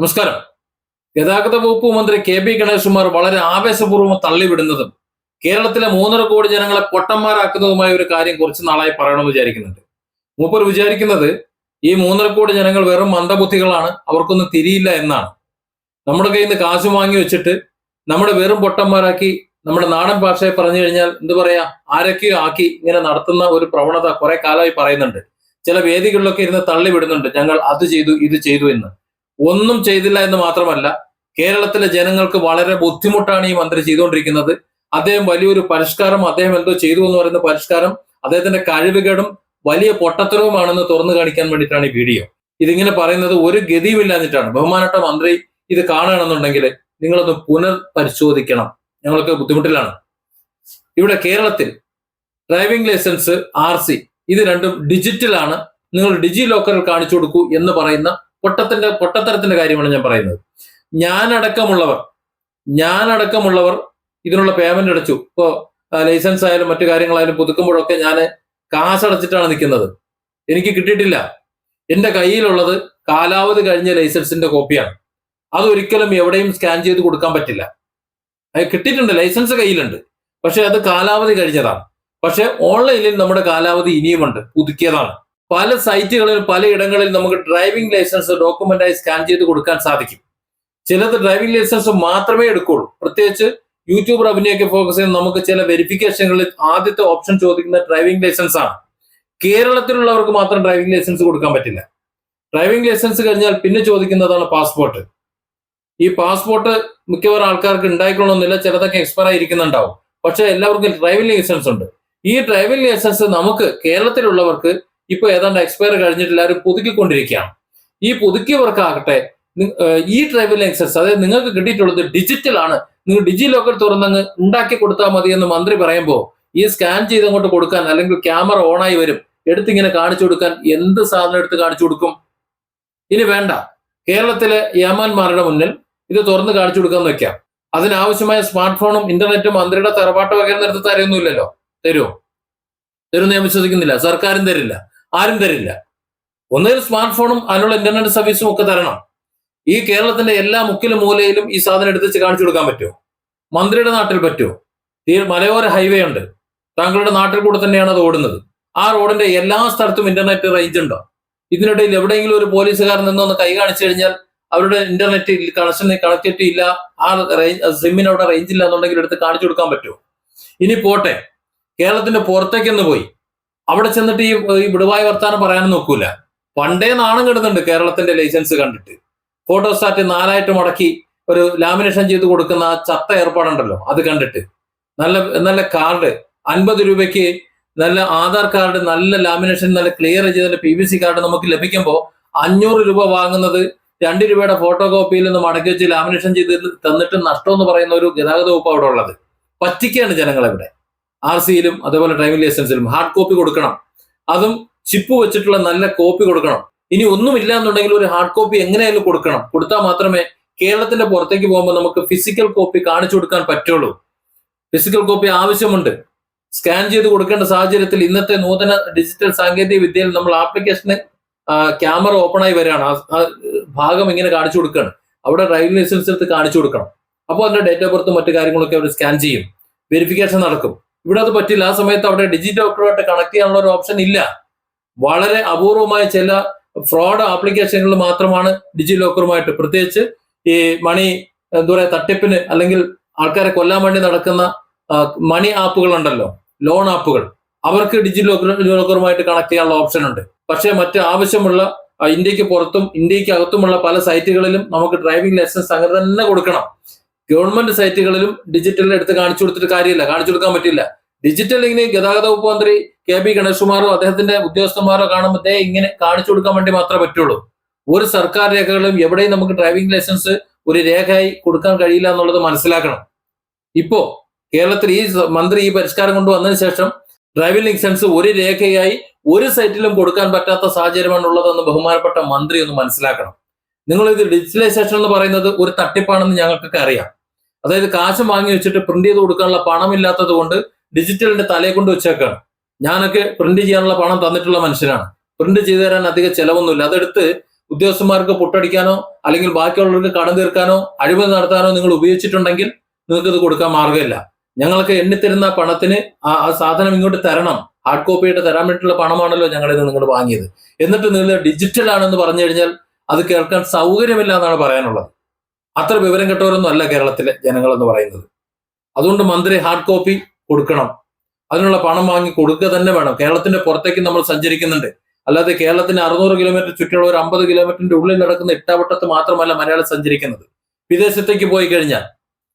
നമസ്കാരം. ഗതാഗത വകുപ്പ് മന്ത്രി കെ പി ഗണേഷ്കുമാർ വളരെ ആവേശപൂർവം തള്ളിവിടുന്നതും കേരളത്തിലെ മൂന്നര കോടി ജനങ്ങളെ പൊട്ടന്മാരാക്കുന്നതുമായ ഒരു കാര്യം കുറച്ച് നാളായി പറയണമെന്ന് വിചാരിക്കുന്നുണ്ട്. മൂപ്പർ വിചാരിക്കുന്നത് ഈ മൂന്നര കോടി ജനങ്ങൾ വെറും മന്ദബുദ്ധികളാണ് അവർക്കൊന്നും തിരിയില്ല എന്നാണ്. നമ്മുടെ കയ്യിൽ നിന്ന് കാശ് വാങ്ങി വെച്ചിട്ട് നമ്മുടെ വെറും പൊട്ടന്മാരാക്കി നമ്മുടെ നാടൻ ഭാഷയെ പറഞ്ഞു കഴിഞ്ഞാൽ എന്ത് പറയാ ആരൊക്കെയോ ആക്കി ഇങ്ങനെ നടത്തുന്ന ഒരു പ്രവണത കുറെ കാലമായി പറയുന്നുണ്ട്. ചില വേദികളിലൊക്കെ ഇരുന്ന് തള്ളിവിടുന്നുണ്ട് ഞങ്ങൾ അത് ചെയ്തു ഇത് ചെയ്തു എന്ന്. ഒന്നും ചെയ്തില്ല എന്ന് മാത്രമല്ല കേരളത്തിലെ ജനങ്ങൾക്ക് വളരെ ബുദ്ധിമുട്ടാണ് ഈ മന്ത്രി ചെയ്തുകൊണ്ടിരിക്കുന്നത്. അദ്ദേഹം വലിയൊരു പരിഷ്കാരം അദ്ദേഹം എന്തോ ചെയ്തു എന്ന് പറയുന്ന പരിഷ്കാരം അദ്ദേഹത്തിന്റെ കഴിവുകേടും വലിയ പൊട്ടത്തരവുമാണെന്ന് തുറന്നു കാണിക്കാൻ വേണ്ടിയിട്ടാണ് ഈ വീഡിയോ. ഇതിങ്ങനെ പറയുന്നത് ഒരു ഗതിയുമില്ലാഞ്ഞിട്ടാണ്. ബഹുമാനപ്പെട്ട മന്ത്രി ഇത് കാണുകയാണെന്നുണ്ടെങ്കിൽ നിങ്ങളൊന്ന് പുനർ പരിശോധിക്കണം ഞങ്ങളൊക്കെ ബുദ്ധിമുട്ടിലാണ്. ഇവിടെ കേരളത്തിൽ ഡ്രൈവിംഗ് ലൈസൻസ് ആർ ഇത് രണ്ടും ഡിജിറ്റലാണ്. നിങ്ങൾ ഡിജി ലോക്കറിൽ കാണിച്ചു കൊടുക്കൂ എന്ന് പറയുന്ന പൊട്ടത്തിന്റെ പൊട്ടത്തരത്തിന്റെ കാര്യമാണ് ഞാൻ പറയുന്നത്. ഞാനടക്കമുള്ളവർ ഞാനടക്കമുള്ളവർ ഇതിനുള്ള പേയ്മെന്റ് അടച്ചു ഇപ്പോ ലൈസൻസ് ആയാലും മറ്റു കാര്യങ്ങളായാലും പുതുക്കുമ്പോഴൊക്കെ ഞാൻ കാശടച്ചിട്ടാണ് നിൽക്കുന്നത്. എനിക്ക് കിട്ടിയിട്ടില്ല. എന്റെ കയ്യിലുള്ളത് കാലാവധി കഴിഞ്ഞ ലൈസൻസിന്റെ കോപ്പിയാണ് അതൊരിക്കലും എവിടെയും സ്കാൻ ചെയ്ത് കൊടുക്കാൻ പറ്റില്ല. അത് കിട്ടിയിട്ടുണ്ട് ലൈസൻസ് കയ്യിലുണ്ട്. പക്ഷെ അത് കാലാവധി കഴിഞ്ഞതാണ്. പക്ഷെ ഓൺലൈനിൽ നമ്മുടെ കാലാവധി ഇനിയുമുണ്ട് പുതുക്കിയതാണ്. പല സൈറ്റുകളിലും പലയിടങ്ങളിൽ നമുക്ക് ഡ്രൈവിംഗ് ലൈസൻസ് ഡോക്യുമെന്റായി സ്കാൻ ചെയ്ത് കൊടുക്കാൻ സാധിക്കും. ചിലത് ഡ്രൈവിംഗ് ലൈസൻസ് മാത്രമേ എടുക്കുള്ളൂ. പ്രത്യേകിച്ച് യൂട്യൂബ് റവന്യൂ ഒക്കെ ഫോക്കസ് ചെയ്യുന്ന നമുക്ക് ചില വെരിഫിക്കേഷനുകളിൽ ആദ്യത്തെ ഓപ്ഷൻ ചോദിക്കുന്ന ഡ്രൈവിംഗ് ലൈസൻസ് ആണ്. കേരളത്തിലുള്ളവർക്ക് മാത്രം ഡ്രൈവിംഗ് ലൈസൻസ് കൊടുക്കാൻ പറ്റില്ല. ഡ്രൈവിംഗ് ലൈസൻസ് കഴിഞ്ഞാൽ പിന്നെ ചോദിക്കുന്നതാണ് പാസ്പോർട്ട് ഈ പാസ്പോർട്ട് മിക്കവാറും ആൾക്കാർക്ക് ഉണ്ടായിക്കൊള്ളണമെന്നില്ല ചിലതൊക്കെ എക്സ്പയർ ആയിരിക്കുന്നുണ്ടാവും. പക്ഷെ എല്ലാവർക്കും ഡ്രൈവിംഗ് ലൈസൻസ് ഉണ്ട്. ഈ ഡ്രൈവിംഗ് ലൈസൻസ് നമുക്ക് കേരളത്തിലുള്ളവർക്ക് ഇപ്പൊ ഏതാണ്ട് എക്സ്പയർ കഴിഞ്ഞിട്ട് എല്ലാവരും പുതുക്കിക്കൊണ്ടിരിക്കുകയാണ്. ഈ പുതുക്കിയവർക്കാകട്ടെ ഈ ഡ്രൈവിംഗ് ലൈസൻസ് അതായത് നിങ്ങൾക്ക് കിട്ടിയിട്ടുള്ളത് ഡിജിറ്റൽ ആണ്. നിങ്ങൾ ഡിജി ലോക്കർ തുറന്നങ്ങ് ഉണ്ടാക്കി കൊടുത്താൽ മതി എന്ന് മന്ത്രി പറയുമ്പോൾ ഈ സ്കാൻ ചെയ്ത് അങ്ങോട്ട് കൊടുക്കാൻ അല്ലെങ്കിൽ ക്യാമറ ഓണായി വരും. എടുത്തിങ്ങനെ കാണിച്ചു കൊടുക്കാൻ എന്ത് സാധനം എടുത്ത് കാണിച്ചു കൊടുക്കും? ഇനി വേണ്ട. കേരളത്തിലെ യമാന്മാരുടെ മുന്നിൽ ഇത് തുറന്ന് കാണിച്ചു കൊടുക്കാന്ന് വെക്കാം അതിനാവശ്യമായ സ്മാർട്ട് ഫോണും ഇന്റർനെറ്റും മന്ത്രിയുടെ തറവാട്ട് വകയിൽ എടുത്ത് തരുന്നില്ലല്ലോ തരുമോ തരുമെന്ന് ഞാൻ വിശ്വസിക്കുന്നില്ല. സർക്കാരും തരില്ല. ആരും തരില്ല. ഒന്നുകിൽ സ്മാർട്ട് ഫോണും അതിനുള്ള ഇന്റർനെറ്റ് സർവീസും ഒക്കെ തരണം. ഈ കേരളത്തിന്റെ എല്ലാ മുക്കിലും മൂലയിലും ഈ സാധനം എടുത്ത് കാണിച്ചു കൊടുക്കാൻ പറ്റുമോ? മന്ത്രിയുടെ നാട്ടിൽ പറ്റുമോ? ഈ മലയോര ഹൈവേ ഉണ്ട്. താങ്കളുടെ നാട്ടിൽ കൂടെ തന്നെയാണ് അത് ഓടുന്നത്. ആ റോഡിന്റെ എല്ലാ സ്ഥലത്തും ഇന്റർനെറ്റ് റേഞ്ച് ഉണ്ടോ? ഇതിനിടയിൽ എവിടെയെങ്കിലും ഒരു പോലീസുകാരൻ നിന്നൊന്ന് കൈ കാണിച്ചു കഴിഞ്ഞാൽ അവരുടെ ഇന്റർനെറ്റ് കണക്ഷൻ കണക്ടിവിറ്റി ഇല്ല ആ റേഞ്ച് സിമ്മിന് അവിടെ റേഞ്ച് ഇല്ല എന്നുണ്ടെങ്കിൽ എടുത്ത് കാണിച്ചു കൊടുക്കാൻ പറ്റുമോ? ഇനി പോട്ടെ. കേരളത്തിന്റെ പുറത്തേക്കൊന്ന് പോയി. അവിടെ ചെന്നിട്ട് ഈ ഈ വിടുവായ വർത്താനം പറയാനും നോക്കൂല. പണ്ടേ നാണം കിടുന്നുണ്ട് കേരളത്തിന്റെ ലൈസൻസ് കണ്ടിട്ട്. ഫോട്ടോസ്റ്റാറ്റ് നാലായിട്ട് മുടക്കി ഒരു ലാമിനേഷൻ ചെയ്ത് കൊടുക്കുന്ന ആ ചത്ത ഏർപ്പാടുണ്ടല്ലോ അത് കണ്ടിട്ട്. നല്ല നല്ല കാർഡ് അൻപത് രൂപയ്ക്ക് നല്ല ആധാർ കാർഡ് നല്ല ലാമിനേഷൻ നല്ല ക്ലിയർ ചെയ്ത പി വി സി കാർഡ് നമുക്ക് ലഭിക്കുമ്പോൾ അഞ്ഞൂറ് രൂപ വാങ്ങുന്നത് രണ്ട് രൂപയുടെ ഫോട്ടോ കോപ്പിയിൽ നിന്ന് മടക്കി വെച്ച് ലാമിനേഷൻ ചെയ്ത് തന്നിട്ട് നഷ്ടം എന്ന് പറയുന്ന ഒരു ഗതാഗത വകുപ്പ് അവിടെ ഉള്ളത്. പറ്റിക്കാണ് ജനങ്ങളെവിടെ ആർ സിയിലും അതേപോലെ ഡ്രൈവിംഗ് ലൈസൻസിലും ഹാർഡ് കോപ്പി കൊടുക്കണം. അതും ചിപ്പ് വെച്ചിട്ടുള്ള നല്ല കോപ്പി കൊടുക്കണം. ഇനി ഒന്നുമില്ല എന്നുണ്ടെങ്കിൽ ഒരു ഹാർഡ് കോപ്പി എങ്ങനെയായാലും കൊടുക്കണം. കൊടുത്താൽ മാത്രമേ കേരളത്തിന്റെ പുറത്തേക്ക് പോകുമ്പോൾ നമുക്ക് ഫിസിക്കൽ കോപ്പി കാണിച്ചു കൊടുക്കാൻ പറ്റുള്ളൂ. ഫിസിക്കൽ കോപ്പി ആവശ്യമുണ്ട്. സ്കാൻ ചെയ്ത് കൊടുക്കേണ്ട സാഹചര്യത്തിൽ ഇന്നത്തെ നൂതന ഡിജിറ്റൽ സാങ്കേതിക വിദ്യയിൽ നമ്മൾ ആപ്ലിക്കേഷന് ക്യാമറ ഓപ്പൺ ആയി വരികയാണ്. ആ- ഭാഗം ഇങ്ങനെ കാണിച്ചു കൊടുക്കുകയാണ്. അവിടെ ഡ്രൈവിംഗ് ലൈസൻസ് എടുത്ത് കാണിച്ചു കൊടുക്കണം. അപ്പോൾ അതിന്റെ ഡേറ്റ് ഓഫ് ബർത്തും മറ്റു കാര്യങ്ങളൊക്കെ അവർ സ്കാൻ ചെയ്യും. വെരിഫിക്കേഷൻ നടക്കും. ഇവിടെ അത് പറ്റില്ല. ആ സമയത്ത് അവിടെ ഡിജി ലോക്കറുമായിട്ട് കണക്ട് ചെയ്യാനുള്ള ഒരു ഓപ്ഷൻ ഇല്ല. വളരെ അപൂർവമായ ചില ഫ്രോഡ് ആപ്ലിക്കേഷനുകൾ മാത്രമാണ് ഡിജി ലോക്കറുമായിട്ട് പ്രത്യേകിച്ച് ഈ മണി എന്താ പറയുക തട്ടിപ്പിന് അല്ലെങ്കിൽ ആൾക്കാരെ കൊല്ലാൻ വേണ്ടി നടക്കുന്ന മണി ആപ്പുകൾ ഉണ്ടല്ലോ. ലോൺ ആപ്പുകൾ അവർക്ക് ഡിജി ലോക്കർ ലോക്കറുമായിട്ട് കണക്ട് ചെയ്യാനുള്ള ഓപ്ഷൻ ഉണ്ട്. പക്ഷേ മറ്റ് ആവശ്യമുള്ള ഇന്ത്യയ്ക്ക് പുറത്തും ഇന്ത്യയ്ക്ക് അകത്തുമുള്ള പല സൈറ്റുകളിലും നമുക്ക് ഡ്രൈവിംഗ് ലൈസൻസ് അങ്ങനെ തന്നെ കൊടുക്കണം. ഗവൺമെന്റ് സൈറ്റുകളിലും ഡിജിറ്റലിൽ എടുത്ത് കാണിച്ചു കൊടുത്തിട്ട് കാര്യമില്ല. കാണിച്ചു കൊടുക്കാൻ പറ്റില്ല. ഡിജിറ്റൽ ഇങ്ങനെ ഗതാഗത വകുപ്പ് മന്ത്രി കെ പി ഗണേഷ്കുമാറോ അദ്ദേഹത്തിന്റെ ഉദ്യോഗസ്ഥന്മാരോ കാണുമ്പോൾ ഇങ്ങനെ കാണിച്ചു കൊടുക്കാൻ വേണ്ടി മാത്രമേ പറ്റുള്ളൂ. ഒരു സർക്കാർ രേഖകളും എവിടെയും നമുക്ക് ഡ്രൈവിംഗ് ലൈസൻസ് ഒരു രേഖയായി കൊടുക്കാൻ കഴിയില്ല എന്നുള്ളത് മനസ്സിലാക്കണം. ഇപ്പോ കേരളത്തിൽ ഈ മന്ത്രി ഈ പരിഷ്കാരം കൊണ്ടുവന്നതിന് ശേഷം ഡ്രൈവിംഗ് ലൈസൻസ് ഒരു രേഖയായി ഒരു സൈറ്റിലും കൊടുക്കാൻ പറ്റാത്ത സാഹചര്യമാണ് ഉള്ളതെന്ന് ബഹുമാനപ്പെട്ട മന്ത്രി ഒന്ന് മനസ്സിലാക്കണം. നിങ്ങൾ ഇത് ഡിജിറ്റലൈസേഷൻ എന്ന് പറയുന്നത് ഒരു തട്ടിപ്പാണെന്ന് ഞങ്ങൾക്കൊക്കെ അറിയാം. അതായത് കാശ് വാങ്ങി വെച്ചിട്ട് പ്രിന്റ് ചെയ്ത് കൊടുക്കാനുള്ള പണമില്ലാത്തത് കൊണ്ട് ഡിജിറ്റലിന്റെ തലയെ കൊണ്ട് വെച്ചേക്കാണ്. ഞാനൊക്കെ പ്രിന്റ് ചെയ്യാനുള്ള പണം തന്നിട്ടുള്ള മനുഷ്യനാണ്. പ്രിന്റ് ചെയ്തു തരാൻ അധികം ചെലവൊന്നുമില്ല. അതെടുത്ത് ഉദ്യോഗസ്ഥന്മാർക്ക് പൊട്ടടിക്കാനോ അല്ലെങ്കിൽ ബാക്കിയുള്ളവർക്ക് കടം തീർക്കാനോ അഴിമതി നടത്താനോ നിങ്ങൾ ഉപയോഗിച്ചിട്ടുണ്ടെങ്കിൽ നിങ്ങൾക്ക് ഇത് കൊടുക്കാൻ മാർഗമില്ല ഞങ്ങൾക്ക് എണ്ണിത്തരുന്ന പണത്തിന് ആ സാധനം ഇങ്ങോട്ട് തരണം. ഹാർഡ് കോപ്പി ആയിട്ട് തരാൻ വേണ്ടിയിട്ടുള്ള പണമാണല്ലോ ഞങ്ങളിൽ നിന്ന് നിങ്ങൾ വാങ്ങിയത്. എന്നിട്ട് നിങ്ങൾ ഡിജിറ്റൽ ആണെന്ന് പറഞ്ഞു കഴിഞ്ഞാൽ അത് കേൾക്കാൻ സൗകര്യമില്ല എന്നാണ് പറയാനുള്ളത്. അത്ര വിവരം കെട്ടവരൊന്നും അല്ല കേരളത്തിലെ ജനങ്ങൾ എന്ന് പറയുന്നത്. അതുകൊണ്ട് മന്ത്രി ഹാർഡ് കോപ്പി കൊടുക്കണം. അതിനുള്ള പണം വാങ്ങി കൊടുക്കുക തന്നെ വേണം. കേരളത്തിന്റെ പുറത്തേക്ക് നമ്മൾ സഞ്ചരിക്കുന്നുണ്ട്. അല്ലാതെ കേരളത്തിന് അറുന്നൂറ് കിലോമീറ്റർ ചുറ്റുള്ള ഒരു അമ്പത് കിലോമീറ്ററിന്റെ ഉള്ളിൽ നടക്കുന്ന ഇട്ടാവട്ടത്ത് മാത്രമല്ല മലയാളം സഞ്ചരിക്കുന്നത്. വിദേശത്തേക്ക് പോയി കഴിഞ്ഞാൽ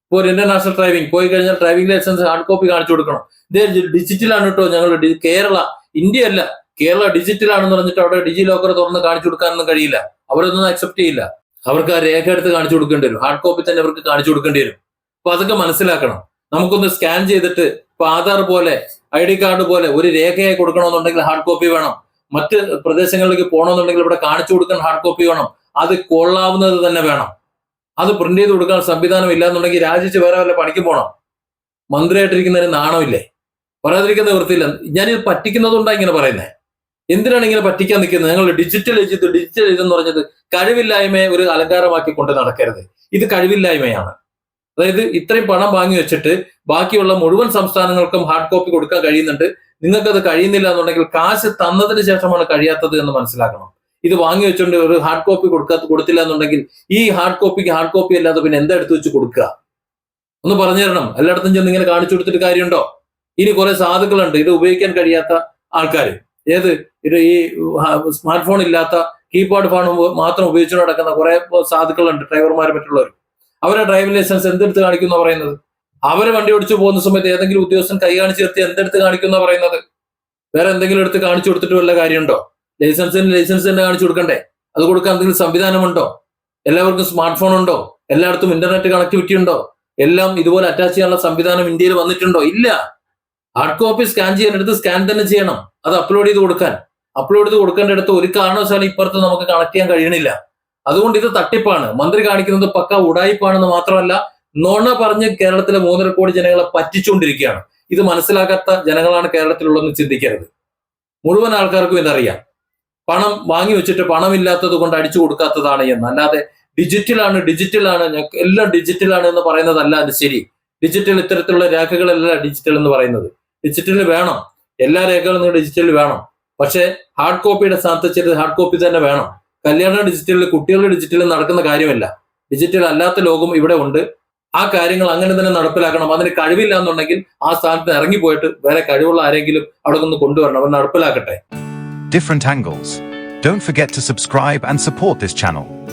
ഇപ്പോൾ ഒരു ഇന്റർനാഷണൽ ഡ്രൈവിംഗ് പോയി കഴിഞ്ഞാൽ ഡ്രൈവിംഗ് ലൈസൻസ് ഹാർഡ് കോപ്പി കാണിച്ചു കൊടുക്കണം. ഇതേ ഡിജിറ്റലാണ് കേട്ടോ ഞങ്ങൾ കേരള ഇന്ത്യ അല്ല. കേരള ഡിജിറ്റൽ ആണെന്ന് പറഞ്ഞിട്ട് അവിടെ ഡിജി ലോക്കർ തുറന്ന് കാണിച്ചു കൊടുക്കാനൊന്നും കഴിയില്ല. അവരൊന്നും അക്സെപ്റ്റ് ചെയ്യില്ല. അവർക്ക് ആ രേഖ എടുത്ത് കാണിച്ചു കൊടുക്കേണ്ടി വരും. ഹാർഡ് കോപ്പി തന്നെ അവർക്ക് കാണിച്ചു കൊടുക്കേണ്ടി വരും. അപ്പൊ അതൊക്കെ മനസ്സിലാക്കണം. നമുക്കൊന്ന് സ്കാൻ ചെയ്തിട്ട് ഇപ്പൊ ആധാർ പോലെ ഐ ഡി കാർഡ് പോലെ ഒരു രേഖയായി കൊടുക്കണമെന്നുണ്ടെങ്കിൽ ഹാർഡ് കോപ്പി വേണം. മറ്റ് പ്രദേശങ്ങളിലേക്ക് പോകണമെന്നുണ്ടെങ്കിൽ ഇവിടെ കാണിച്ചു കൊടുക്കാൻ ഹാർഡ് കോപ്പി വേണം. അത് കൊള്ളാവുന്നത് തന്നെ വേണം. അത് പ്രിന്റ് ചെയ്ത് കൊടുക്കാൻ സംവിധാനം ഇല്ലാന്നുണ്ടെങ്കിൽ രാജിച്ച് വേറെ വല്ല പണിക്ക് പോകണം മന്ത്രിയായിട്ടിരിക്കുന്നതിന് നാണമില്ലേ? പറയാതിരിക്കുന്ന വൃത്തിയില്ല. ഞാനിത് പറ്റിക്കുന്നതുകൊണ്ടാണ് ഇങ്ങനെ പറയുന്നത് എന്തിനാണ് ഇങ്ങനെ പറ്റിക്കാൻ നിൽക്കുന്നത്? നിങ്ങൾ ഡിജിറ്റൽ ചെയ്ത് ഡിജിറ്റൽ എന്ന് പറഞ്ഞത് കഴിവില്ലായ്മയെ ഒരു അലങ്കാരമാക്കി കൊണ്ട് നടക്കരുത്. ഇത് കഴിവില്ലായ്മയാണ്. അതായത് ഇത്രയും പണം വാങ്ങി വെച്ചിട്ട് ബാക്കിയുള്ള മുഴുവൻ സംസ്ഥാനങ്ങൾക്കും ഹാർഡ് കോപ്പി കൊടുക്കാൻ കഴിയുന്നുണ്ട്. നിങ്ങൾക്കത് കഴിയുന്നില്ല എന്നുണ്ടെങ്കിൽ കാശ് തന്നതിന് ശേഷമാണ് കഴിയാത്തത് എന്ന് മനസ്സിലാക്കണം. ഇത് വാങ്ങി വെച്ചുകൊണ്ട് ഒരു ഹാർഡ് കോപ്പി കൊടുക്കാ കൊടുത്തില്ല എന്നുണ്ടെങ്കിൽ ഈ ഹാർഡ് കോപ്പിക്ക് ഹാർഡ് കോപ്പി അല്ലാതെ പിന്നെ എന്താ എടുത്തു വെച്ച് കൊടുക്കുക? ഒന്ന് പറഞ്ഞു തരണം. എല്ലായിടത്തും ചെന്ന് ഇങ്ങനെ കാണിച്ചു കൊടുത്തിട്ട് കാര്യമുണ്ടോ? ഇനി കുറെ സാധുക്കളുണ്ട്. ഇത് ഉപയോഗിക്കാൻ കഴിയാത്ത ആൾക്കാർ ഏത്? ഇത് ഈ സ്മാർട്ട് ഫോൺ ഇല്ലാത്ത കീപാഡ് ഫോൺ മാത്രം ഉപയോഗിച്ചു നടക്കുന്ന കുറെ സാധുക്കളുണ്ട് ഡ്രൈവർമാർ മറ്റുള്ളവർ അവരെ ഡ്രൈവിംഗ് ലൈസൻസ് എന്തെടുത്ത് കാണിക്കുന്ന പറയുന്നത്? അവരെ വണ്ടി ഓടിച്ചു പോകുന്ന സമയത്ത് ഏതെങ്കിലും ഉദ്യോഗസ്ഥൻ കൈ കാണിച്ചു നിർത്തി എന്തെടുത്ത് കാണിക്കുന്ന പറയുന്നത്? വേറെ എന്തെങ്കിലും എടുത്ത് കാണിച്ചു കൊടുത്തിട്ട് വല്ല കാര്യമുണ്ടോ? ലൈസൻസിന് ലൈസൻസ് തന്നെ കാണിച്ചു കൊടുക്കണ്ടേ? അത് കൊടുക്കാൻ എന്തെങ്കിലും സംവിധാനമുണ്ടോ? എല്ലാവർക്കും സ്മാർട്ട് ഫോൺ ഉണ്ടോ? എല്ലായിടത്തും ഇന്റർനെറ്റ് കണക്ടിവിറ്റി ഉണ്ടോ? എല്ലാം ഇതുപോലെ അറ്റാച്ച് ചെയ്യാനുള്ള സംവിധാനം ഇന്ത്യയിൽ വന്നിട്ടുണ്ടോ? ഇല്ല. ഹാർഡ് കോപ്പി സ്കാൻ ചെയ്യാനെടുത്ത് സ്കാൻ തന്നെ ചെയ്യണം. അത് അപ്ലോഡ് ചെയ്ത് കൊടുക്കാൻ. അപ്ലോഡ് ചെയ്ത് ഒരു കാരണവശാലും ഇപ്പുറത്ത് നമുക്ക് കണക്ട് ചെയ്യാൻ കഴിയണില്ല. അതുകൊണ്ട് ഇത് തട്ടിപ്പാണ്. മന്ത്രി കാണിക്കുന്നത് പക്ക ഉടായിപ്പാണെന്ന് മാത്രമല്ല നോണ പറഞ്ഞ് കേരളത്തിലെ മൂന്നര കോടി ജനങ്ങളെ പറ്റിച്ചുകൊണ്ടിരിക്കുകയാണ് ഇത് മനസ്സിലാക്കാത്ത ജനങ്ങളാണ് കേരളത്തിലുള്ളതെന്ന് ചിന്തിക്കരുത്. മുഴുവൻ ആൾക്കാർക്കും ഇതറിയാം. പണം വാങ്ങി വെച്ചിട്ട് പണമില്ലാത്തത് കൊണ്ട് അടിച്ചു കൊടുക്കാത്തതാണ് എന്ന്. അല്ലാതെ ഡിജിറ്റലാണ് ഡിജിറ്റലാണ് ഞങ്ങൾക്ക് എല്ലാം ഡിജിറ്റലാണ് എന്ന് പറയുന്നതല്ല അത് ശരി. ഡിജിറ്റൽ ഇത്തരത്തിലുള്ള രേഖകളല്ല ഡിജിറ്റൽ എന്ന് പറയുന്നത്. ഡിജിറ്റൽ വേണം. എല്ലാ രേഖകളും ഡിജിറ്റൽ വേണം. പക്ഷേ ഹാർഡ് കോപ്പിയുടെ സ്ഥാനത്ത് ചെറിയ ഹാർഡ് കോപ്പി തന്നെ വേണം. കല്യാണ ഡിജിറ്റലിൽ കുട്ടികളുടെ ഡിജിറ്റലിൽ നടക്കുന്ന കാര്യമല്ല. ഡിജിറ്റൽ അല്ലാത്ത ലോകം ഇവിടെ ഉണ്ട്. ആ കാര്യങ്ങൾ അങ്ങനെ തന്നെ നടപ്പിലാക്കണം. അതിന് കഴിവില്ല എന്നുണ്ടെങ്കിൽ ആ സ്ഥാനത്ത് ഇറങ്ങിപ്പോയിട്ട് വേറെ കഴിവുള്ള ആരെങ്കിലും അവിടെ നിന്ന് കൊണ്ടുവരണം. അവർ നടപ്പിലാക്കട്ടെ. Different angles. Don't forget to subscribe and support this channel.